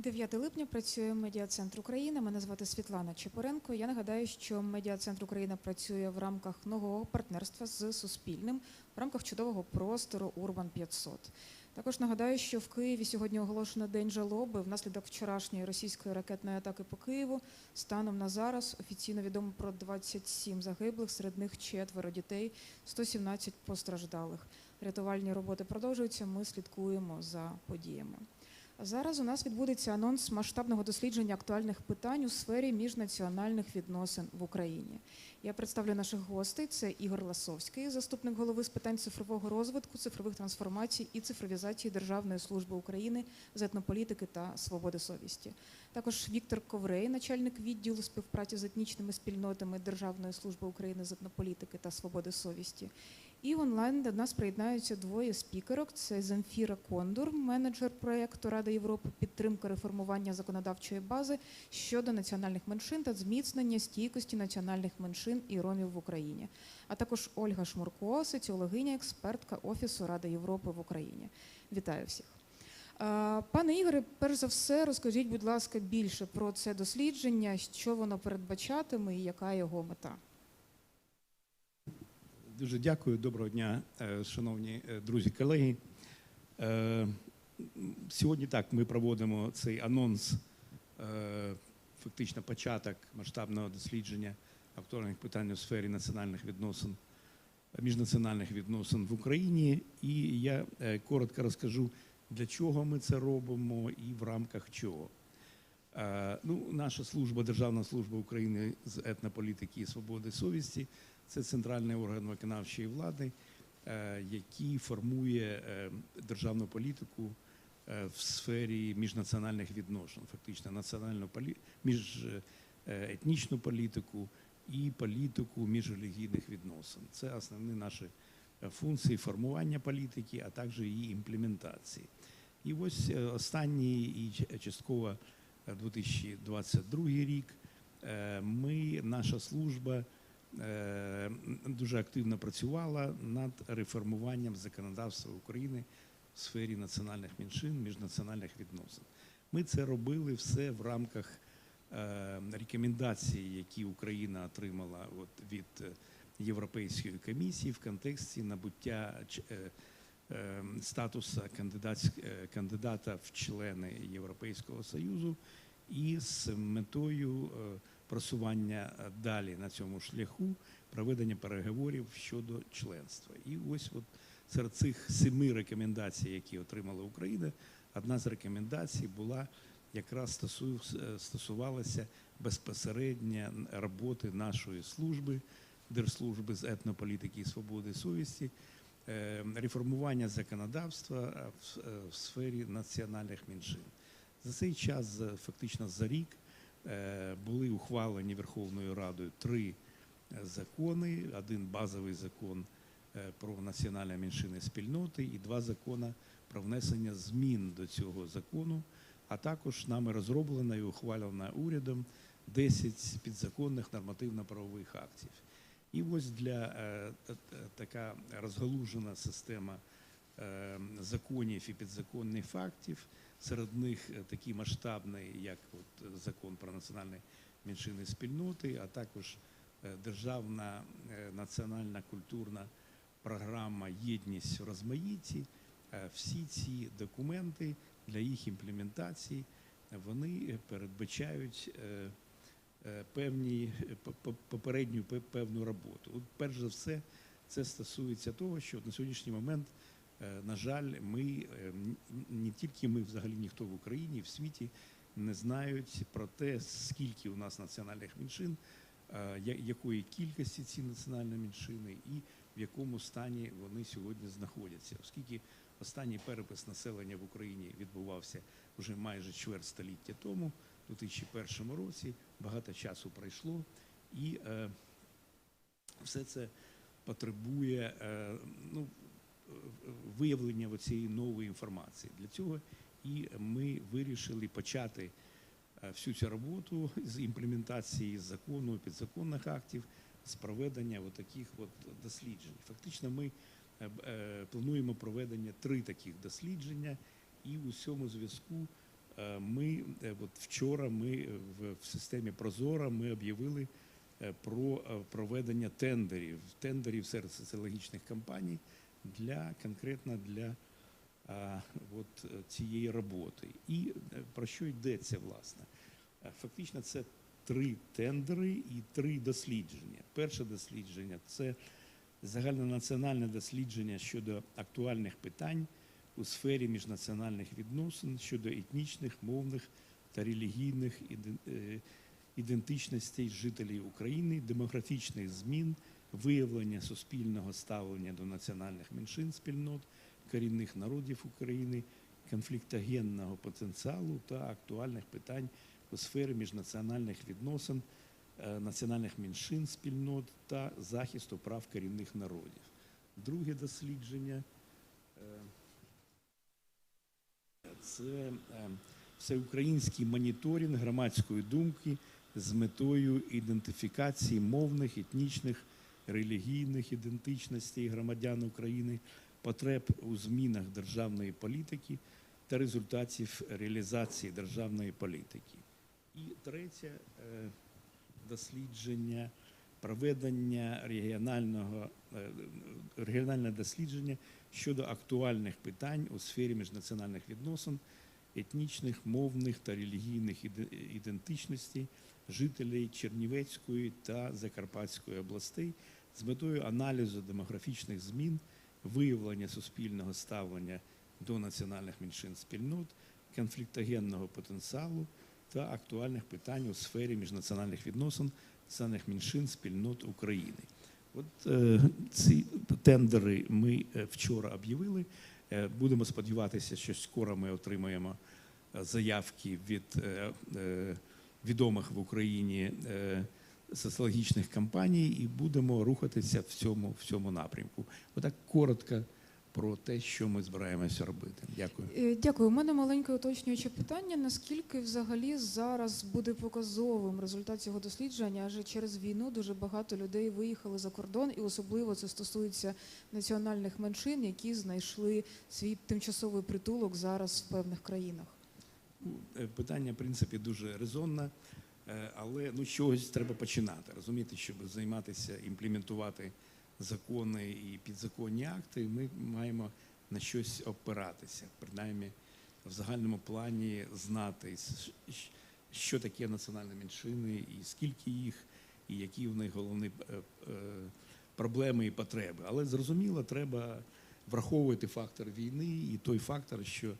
9 липня працює медіа-центр України. Мене звати Світлана Чепоренко. Я нагадаю, що медіа-центр Україна працює в рамках нового партнерства з Суспільним в рамках чудового простору Урбан 500. Також нагадаю, що в Києві сьогодні оголошено день жалоби внаслідок вчорашньої російської ракетної атаки по Києву. Станом на зараз офіційно відомо про 27 загиблих, серед них четверо дітей, 117 постраждалих. Рятувальні роботи продовжуються. Ми слідкуємо за подіями. Зараз у нас відбудеться анонс масштабного дослідження актуальних питань у сфері міжнаціональних відносин в Україні. Я представлю наших гостей. Це Ігор Ласовський, заступник голови з питань цифрового розвитку, цифрових трансформацій і цифровізації Державної служби України з етнополітики та свободи совісті. Також Віктор Коврей, начальник відділу співпраці з етнічними спільнотами Державної служби України з етнополітики та свободи совісті. І онлайн до нас приєднаються двоє спікерок: це Земфіра Кондур, менеджер проєкту Рада Європи, підтримка реформування законодавчої бази щодо національних меншин та зміцнення стійкості національних меншин і ромів в Україні. А також Ольга Шмурко, соціологиня, експертка Офісу Ради Європи в Україні. Вітаю всіх. Пане Ігоре, перш за все, розкажіть, будь ласка, більше про це дослідження, що воно передбачатиме і яка його мета. Дуже дякую. Доброго дня, е, шановні е, друзі, колеги. Е, Сьогодні так ми проводимо цей анонс, фактично початок масштабного дослідження актуальних питань у сфері національних відносин, міжнаціональних відносин в Україні. І я коротко розкажу, для чого ми це робимо і в рамках чого. Ну, наша служба, Державна служба України з етнополітики і свободи совісті це центральний орган виконавчої влади, е, який формує е, державну політику е, в сфері міжнаціональних відносин, фактично національну міжетнічну політику і політику міжрелігійних відносин. Це основні наші функції формування політики, а також її імплементації. І ось останній і частково е, 2022 рік ми, наша служба дуже активно працювала над реформуванням законодавства України в сфері національних меншин, міжнаціональних відносин. Ми це робили все в рамках е, рекомендацій, які Україна отримала от від е, Європейської комісії в контексті набуття е, е, статусу е, кандидата в члени Європейського Союзу і з метою е, просування е, далі на цьому шляху проведення переговорів щодо членства. І ось от серед цих семи рекомендацій, які отримала Україна, одна з рекомендацій була якраз е, стосувалася безпосередньо роботи нашої служби, Держслужби з етнополітики і свободи совісті, е, реформування законодавства в, сфері національних меншин. За цей час, фактично за рік, були ухвалені Верховною Радою три е, закони: один базовий закон е, про національні меншини спільноти і два закони про внесення змін до цього закону. А також нами розроблена і ухвалена урядом 10 підзаконних нормативно-правових актів. І ось для е, та- та- така розгалужена система е, законів і підзаконних фактів. Серед них е, такий масштабний, як от е, закон про національні меншини спільноти, а також е, державна національна культурна програма Єдність в розмаїтті. Е, Всі ці документи для їх імплементації вони передбачають певні по- по- попередню пе- певну роботу. От перш за все, це стосується того, що на сьогоднішній момент, на жаль, ми е, не тільки ми, взагалі ніхто в Україні, в світі не знають про те, скільки у нас національних меншин, е, якої кількості ці національні меншини і в якому стані вони сьогодні знаходяться, оскільки останній перепис населення в Україні відбувався вже майже чверть століття тому, у 2001 році. Багато часу пройшло, і е, все це потребує е, ну, е, виявлення цієї нової інформації. Для цього і ми вирішили почати е, всю цю роботу з імплементації закону, підзаконних актів, з проведення таких досліджень. Фактично, ми е, е, плануємо проведення три таких дослідження, і у цьому зв'язку ми от вчора ми в, системі Прозора ми об'явили про проведення тендерів, тендерів серед соціологічних компаній для конкретно для а, от, е, цієї роботи. І е, про що йдеться, власне? Е, Фактично, це три тендери і три дослідження. Перше дослідження це загальнонаціональне дослідження щодо актуальних питань у сфері міжнаціональних відносин щодо етнічних, мовних та релігійних е, ідентичностей жителів України, демографічних змін, виявлення суспільного ставлення до національних меншин спільнот, корінних народів України, конфліктогенного потенціалу та актуальних питань у сфері міжнаціональних відносин, е, національних меншин спільнот та захисту прав корінних народів. Друге дослідження е, це е, всеукраїнський моніторинг громадської думки з метою ідентифікації мовних, етнічних, релігійних ідентичностей громадян України, потреб у змінах державної політики та результатів реалізації державної політики. І третє е, дослідження проведення регіонального е, регіональне дослідження щодо актуальних питань у сфері міжнаціональних відносин, етнічних, мовних та релігійних ідентичностей жителів Чернівецької та Закарпатської областей з метою аналізу демографічних змін, виявлення суспільного ставлення до національних меншин спільнот, конфліктогенного потенціалу та актуальних питань у сфері міжнаціональних відносин національних меншин спільнот України. От е, ці тендери ми е, вчора об'явили. Е, будемо сподіватися, що скоро ми отримаємо заявки від відомих в Україні соціологічних компаній і будемо рухатися в цьому, в цьому напрямку. Отак коротко про те, що ми збираємося робити. Дякую. Е, Дякую. У мене маленьке уточнююче питання. Наскільки взагалі зараз буде показовим результат цього дослідження? Адже через війну дуже багато людей виїхали за кордон, і особливо це стосується національних меншин, які знайшли свій тимчасовий притулок зараз в певних країнах. Е, Питання, в принципі, дуже резонне, але ну, чогось треба починати. Розумієте, щоб займатися, імплементувати закони і підзаконні акти, ми маємо на щось опиратися, принаймні в загальному плані знати, що таке національні меншини, і скільки їх, і які в них головні е, е, проблеми і потреби. Але зрозуміло, треба враховувати фактор війни і той фактор, що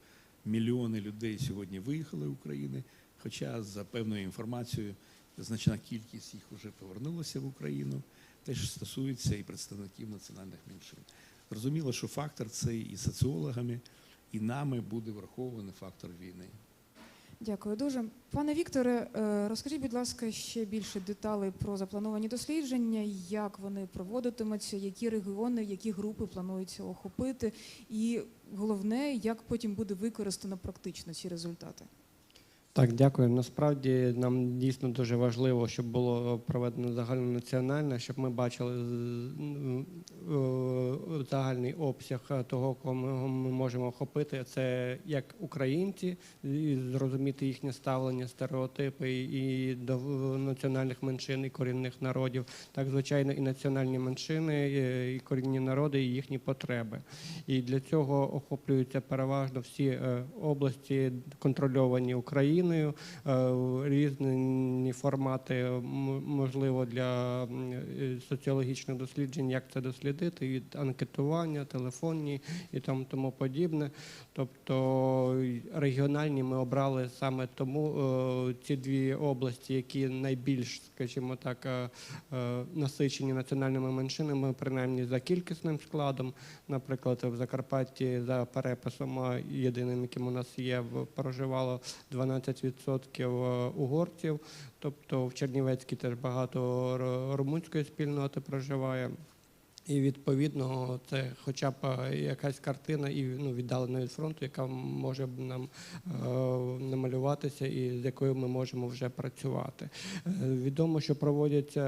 мільйони людей сьогодні виїхали з України, хоча за певною інформацією значна кількість їх вже повернулася в Україну, теж стосується і представників національних меншин. Зрозуміло, що фактор цей і соціологами, і нами буде врахований фактор війни. Дякую дуже. Пане Вікторе, е, розкажіть, будь ласка, ще більше деталей про заплановані дослідження, як вони проводитимуться, які регіони, які групи планується охопити, і головне, як потім буде використано практично ці результати. Так, дякую. Насправді нам дійсно дуже важливо, щоб було проведено загальнонаціональне, щоб ми бачили е, загальний обсяг того, кого ми можемо охопити. Це як українці, і зрозуміти їхнє ставлення, стереотипи і до національних меншин і корінних народів, так звичайно, і національні меншини, і корінні народи, і їхні потреби. І для цього охоплюються переважно всі е, області, контрольовані Україною, е, різні формати, можливо, для е, соціологічних досліджень, як це дослідити, від анкетування, телефонні і там тому подібне. Тобто регіональні ми обрали саме тому е, ці дві області, які найбільш, скажімо так, насичені національними меншинами, принаймні за кількісним складом. Наприклад, в Закарпатті за переписом єдиним, яким у нас є, проживало 12% угорців. Тобто в Чернівецькій теж багато румунської спільноти проживає. І відповідно це хоча б е, якась картина і ну, віддалена від фронту, яка може б нам е, намалюватися і з якою ми можемо вже працювати. Е, Відомо, що проводяться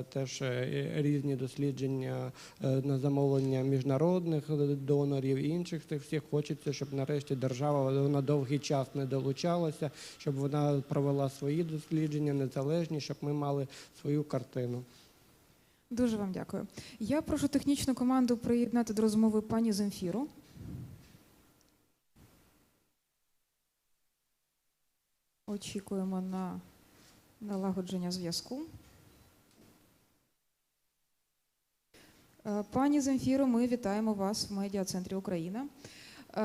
е, теж е, різні дослідження е, на замовлення міжнародних донорів і інших цих всіх. Хочеться, щоб нарешті держава на довгий час не долучалася, щоб вона провела свої дослідження незалежні, щоб ми мали свою картину. Дуже вам дякую. Я прошу технічну команду приєднати до розмови пані Земфіру. Очікуємо на налагодження зв'язку. Е, Пані Земфіро, ми вітаємо вас в медіа-центрі Україна. Е,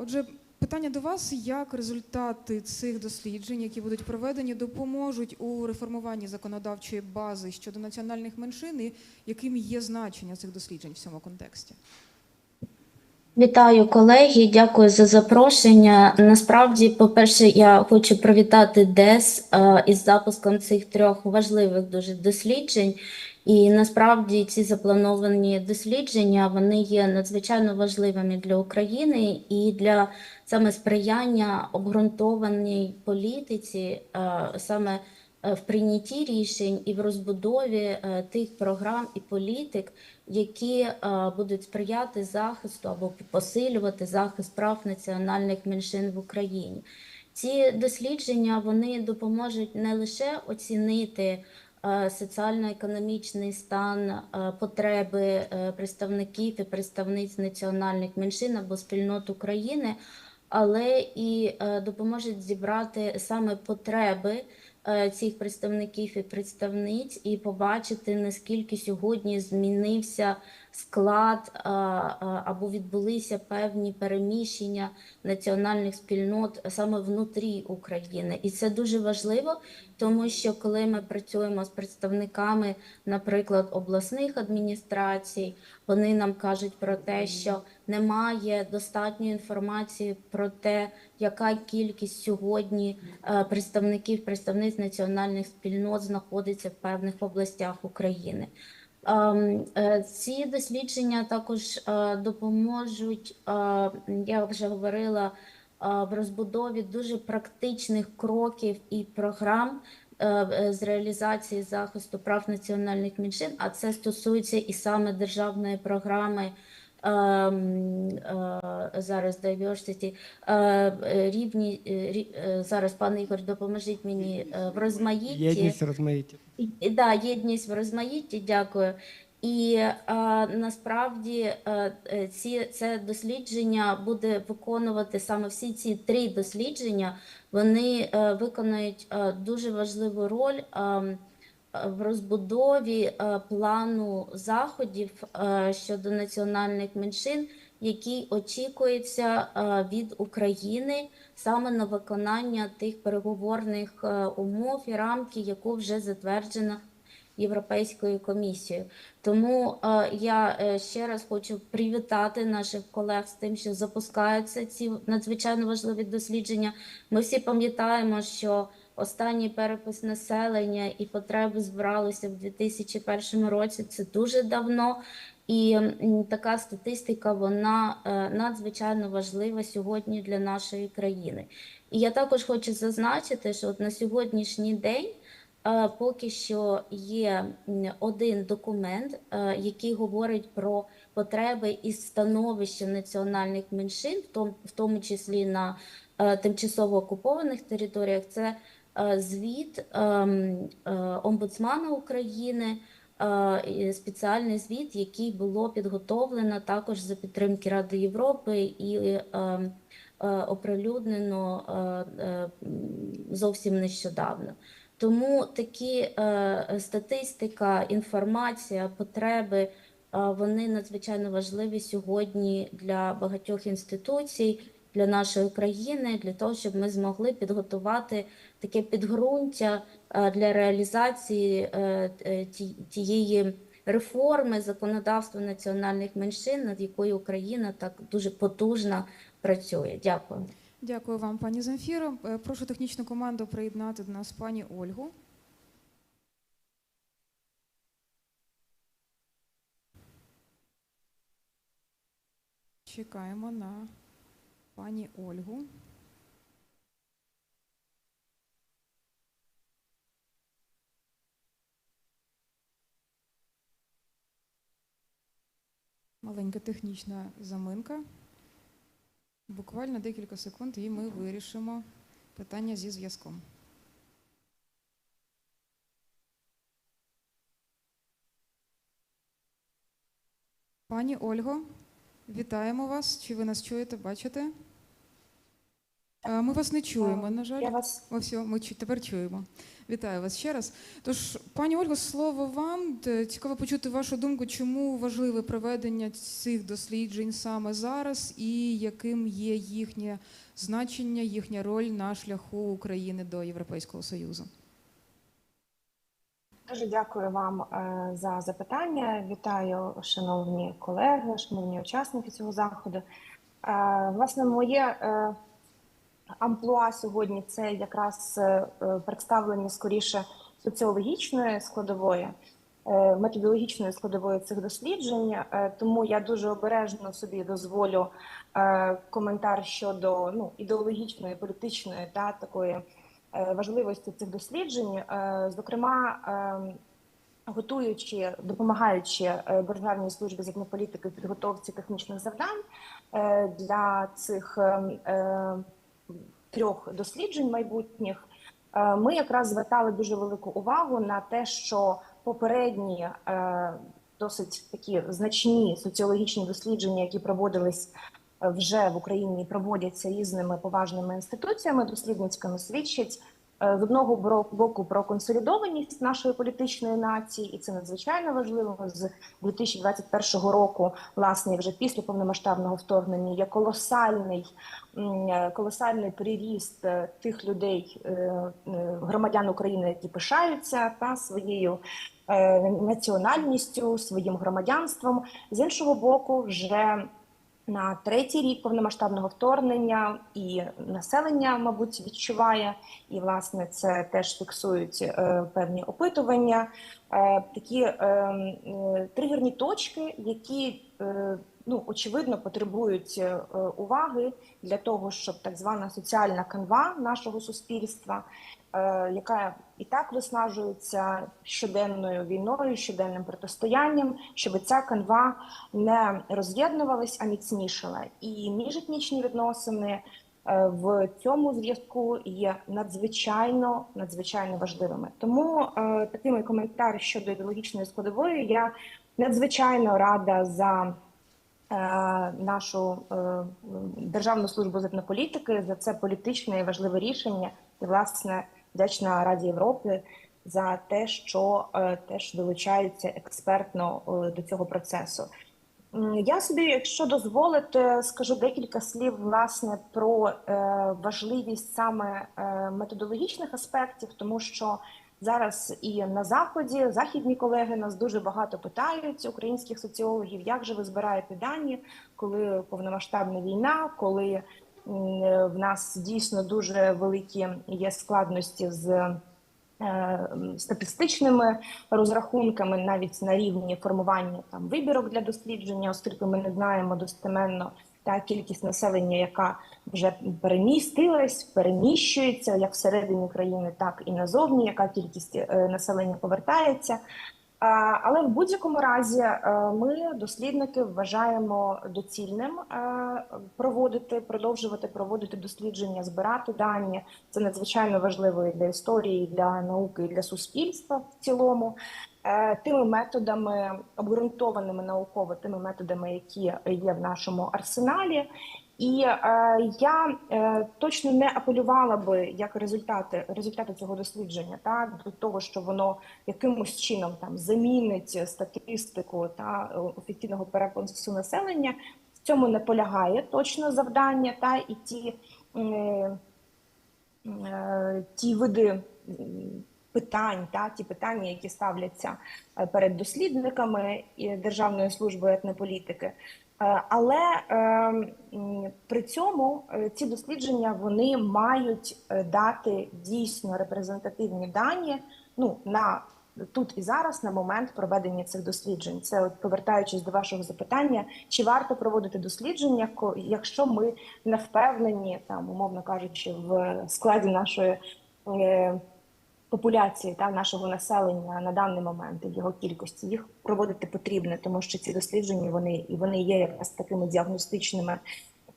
Отже, питання до вас: як результати цих досліджень, які будуть проведені, допоможуть у реформуванні законодавчої бази щодо національних меншин, і яким є значення цих досліджень в цьому контексті? Вітаю колеги, дякую за запрошення. Насправді, по-перше, я хочу привітати ДЕС е, із запуском цих трьох важливих дуже досліджень. І насправді ці заплановані дослідження вони є надзвичайно важливими для України і для саме сприяння обґрунтованій політиці, е, саме е, в прийнятті рішень і в розбудові е, тих програм і політик, які будуть сприяти захисту або посилювати захист прав національних меншин в Україні. Ці дослідження вони допоможуть не лише оцінити соціально-економічний стан, е, потреби е, представників і представниць національних меншин або спільнот України, але і е, допоможуть зібрати саме потреби е, цих представників і представниць і побачити, наскільки сьогодні змінився склад або відбулися певні переміщення національних спільнот саме внутрі України. І це дуже важливо, тому що коли ми працюємо з представниками, наприклад, обласних адміністрацій, вони нам кажуть про те, що немає достатньої інформації про те, яка кількість сьогодні е, представників представниць національних спільнот знаходиться в певних областях України. Ем, е, Ці дослідження також е, допоможуть, е, я вже говорила, в розбудові дуже практичних кроків і програм з реалізації захисту прав національних меншин, а це стосується і саме державної програми. Ем, е, Зараз diversity, е, рівні е, рі- зараз, пане Ігор, допоможіть мені в розмаїтті. Єдність розмаїття. І- і- Да, єдність в розмаїтті, дякую. І е, насправді ці, це дослідження буде виконувати саме всі ці три дослідження. Вони виконають е, дуже важливу роль е, е, в розбудові е, плану заходів е, щодо національних меншин, який очікується е, від України саме на виконання тих переговорних умов і рамки, яку вже затверджена Європейською комісією. Тому я ще раз хочу привітати наших колег з тим, що запускаються ці надзвичайно важливі дослідження. Ми всі пам'ятаємо, що останній перепис населення і потреби збиралися в 2001 році. Це дуже давно. І така статистика вона е, надзвичайно важлива сьогодні для нашої країни. І я також хочу зазначити, що от на сьогоднішній день е, поки що є один документ, е, який говорить про потреби і становище національних меншин, в тому, числі на тимчасово окупованих територіях. Це звіт ем, е, омбудсмана України. е, Спеціальний звіт, який було підготовлено також за підтримки Ради Європи і е, е, оприлюднено е, е, зовсім нещодавно. Тому такі е, статистика, інформація, потреби е, вони надзвичайно важливі сьогодні для багатьох інституцій, для нашої країни, для того, щоб ми змогли підготувати таке підґрунтя е, для реалізації е, е, ті- тієї реформи законодавства національних меншин, над якою Україна так дуже потужно працює. Дякую. Дякую вам, пані Земфіро. Е, Прошу технічну команду приєднати до нас пані Ольгу. Чекаємо на пані Ольгу. Маленька технічна заминка. Буквально декілька секунд, і ми вирішимо питання зі зв'язком. Пані Ольго, вітаємо вас. Чи ви нас чуєте, бачите? Ми вас не чуємо, на жаль. Я вас О, все, ми тепер чуємо. Вітаю вас ще раз. Тож, пані Ольго, слово вам. Цікаво почути вашу думку, чому важливе проведення цих досліджень саме зараз, і яким є їхнє значення, їхня роль на шляху України до Європейського Союзу. дуже дякую вам е, за запитання. Вітаю, шановні колеги, шановні учасники цього заходу. Е, Власне, моє е, амплуа сьогодні це якраз е, е, представлення скоріше соціологічної складової, е, методологічної складової цих досліджень. Тому я дуже обережно собі дозволю коментар щодо ну, ідеологічної, політичної та такої важливості цих досліджень. Зокрема, готуючи, допомагаючи Державній службі з етнополітики в підготовці технічних завдань для цих е, е, трьох досліджень майбутніх, е, ми якраз звертали дуже велику увагу на те, що попередні е, досить такі значні соціологічні дослідження, які проводились е, вже в Україні, проводяться різними поважними інституціями дослідницькими, свідчать з одного боку про консолідованість нашої політичної нації, і це надзвичайно важливо. З 2021 року, власне, вже після повномасштабного вторгнення, є колосальний е, колосальний приріст е, тих людей, е, е, громадян України, які пишаються та своєю е, національністю, своїм громадянством. З іншого боку, вже на третій рік повномасштабного вторгнення і населення, мабуть, відчуває, і власне це теж фіксують е, певні опитування. Е, такі е, е, тригерні точки, які е, ну очевидно потребують е, уваги для того, щоб так звана соціальна канва нашого суспільства, е, яка і так виснажується щоденною війною, щоденним протистоянням, щоб ця канва не роз'єднувалась, а міцнішала. І міжетнічні відносини е, в цьому зв'язку є надзвичайно надзвичайно важливими. Тому е, такий мій коментар щодо ідеологічної складової. Я надзвичайно рада за. е, Нашу е, державну службу з етнополітики за це політичне і важливе рішення, і власне вдячна Раді Європи за те, що е, теж долучаються експертно е, до цього процесу. Я собі, якщо дозволите, скажу декілька слів власне про е, важливість саме методологічних аспектів, тому що зараз і на заході західні колеги нас дуже багато питають українських соціологів, як же ви збираєте дані, коли повномасштабна війна, коли в нас дійсно дуже великі є складності з е, статистичними розрахунками, навіть на рівні формування там вибірок для дослідження, оскільки ми не знаємо достеменно та кількість населення, яка вже перемістилась, переміщується як всередині країни, так і назовні, яка кількість е, населення повертається. Але в будь-якому разі е, ми, дослідники, вважаємо доцільним е, проводити, продовжувати проводити дослідження, збирати дані. Це надзвичайно важливо і для історії, і для науки, і для суспільства в цілому. Е, Тими методами, обґрунтованими науково, тими методами, які є в нашому арсеналі. І е, я е, точно не апелювала би як результати результати цього дослідження, так до того, що воно якимось чином там замінить статистику та офіційного перепису населення. В цьому не полягає точно завдання, та і ті, е, е, ті види питань, та ті питання, які ставляться е, перед дослідниками Державної служби етнополітики. Е, Але е, при цьому е, ці дослідження вони мають е, дати дійсно репрезентативні дані ну, на тут і зараз на момент проведення цих досліджень. Це от повертаючись до вашого запитання, чи варто проводити дослідження, якщо ми не впевнені, там умовно кажучи, в складі нашої. Популяції та нашого населення на даний момент його кількості їх проводити потрібно, тому що ці дослідження вони і вони є якраз такими діагностичними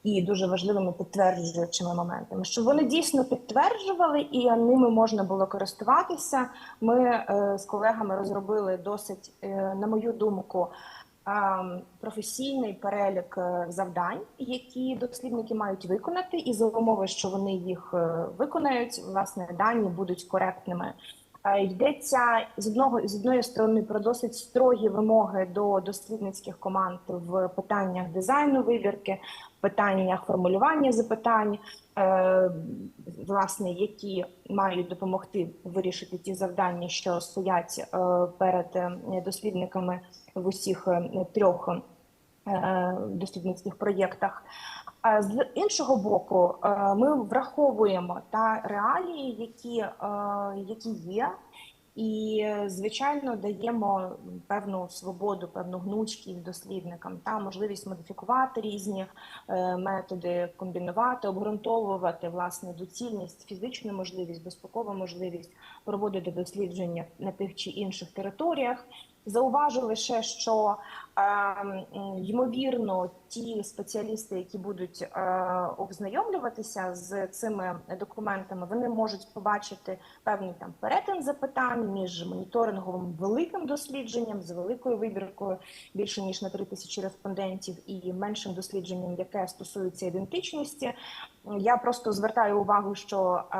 і дуже важливими підтверджуючими моментами. Щоб вони дійсно підтверджували і ними можна було користуватися. Ми е, з колегами розробили досить, е, на мою думку. Професійний перелік е, завдань, які дослідники мають виконати, і за умови, що вони їх е, виконають, власне дані будуть коректними. Е, Йдеться з одного з одної сторони про досить строгі вимоги до дослідницьких команд в питаннях дизайну вибірки, питаннях формулювання запитань, власне, які мають допомогти вирішити ті завдання, що стоять перед дослідниками в усіх е, трьох е, дослідницьких проєктах. З іншого боку, е, ми враховуємо та реалії, які, які є, і звичайно даємо певну свободу, певну гнучкість дослідникам та можливість модифікувати різні методи, комбінувати, обґрунтовувати власне доцільність, фізичну можливість, безпекову можливість проводити дослідження на тих чи інших територіях. Зауважу лише, що е, ймовірно ті спеціалісти, які будуть е, ознайомлюватися з цими документами, вони можуть побачити певний там перетин запитань між моніторинговим великим дослідженням з великою вибіркою більше ніж на 3 тисячі респондентів, і меншим дослідженням, яке стосується ідентичності. Я просто звертаю увагу, що е,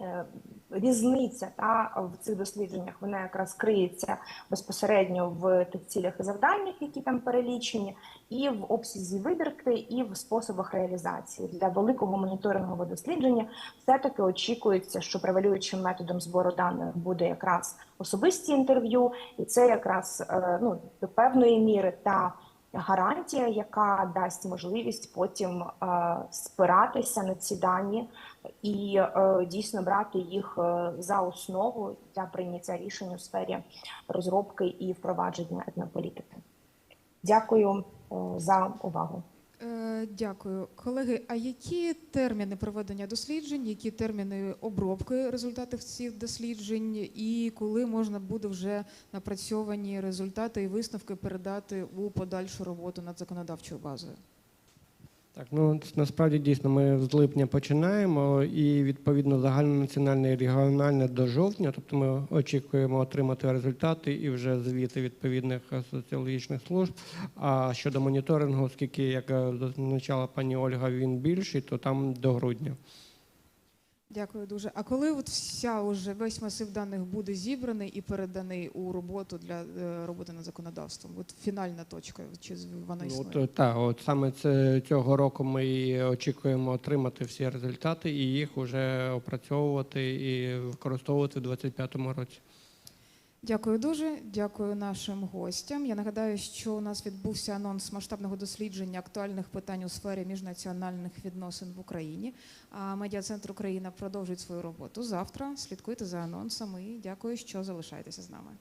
е, різниця та в цих дослідженнях вона якраз криється безпосередньо в тих цілях і завданнях, які там перелічені, і в обсязі вибірки, і в способах реалізації для великого моніторингового дослідження. Все таки очікується, що превалюючим методом збору даних буде якраз особисті інтерв'ю, і це якраз е, ну до певної міри та гарантія, яка дасть можливість потім е, спиратися на ці дані і е, дійсно брати їх е, за основу для прийняття рішень у сфері розробки і впровадження етнополітики. Дякую за увагу. Дякую, колеги. А які терміни проведення досліджень, які терміни обробки результатів цих досліджень, і коли можна буде вже напрацьовані результати і висновки передати у подальшу роботу над законодавчою базою? Так, ну насправді дійсно ми з липня починаємо, і відповідно загальнонаціональне і регіональне до жовтня. Тобто ми очікуємо отримати результати і вже звіти відповідних соціологічних служб. А щодо моніторингу, оскільки як е, зазначала пані Ольга, він більший, то там до грудня. Дякую дуже. А коли от вся уже весь масив даних буде зібраний і переданий у роботу для е, роботи над законодавством? От фінальна точка, чи вона Ну, існує? от, так, от саме це цього року ми і очікуємо отримати всі результати і їх вже опрацьовувати і використовувати в 2025 році. Дякую дуже. Дякую нашим гостям. Я нагадаю, що у нас відбувся анонс масштабного дослідження актуальних питань у сфері міжнаціональних відносин в Україні. А медіа-центр Україна продовжить свою роботу завтра. Слідкуйте за анонсами. І дякую, що залишаєтеся з нами.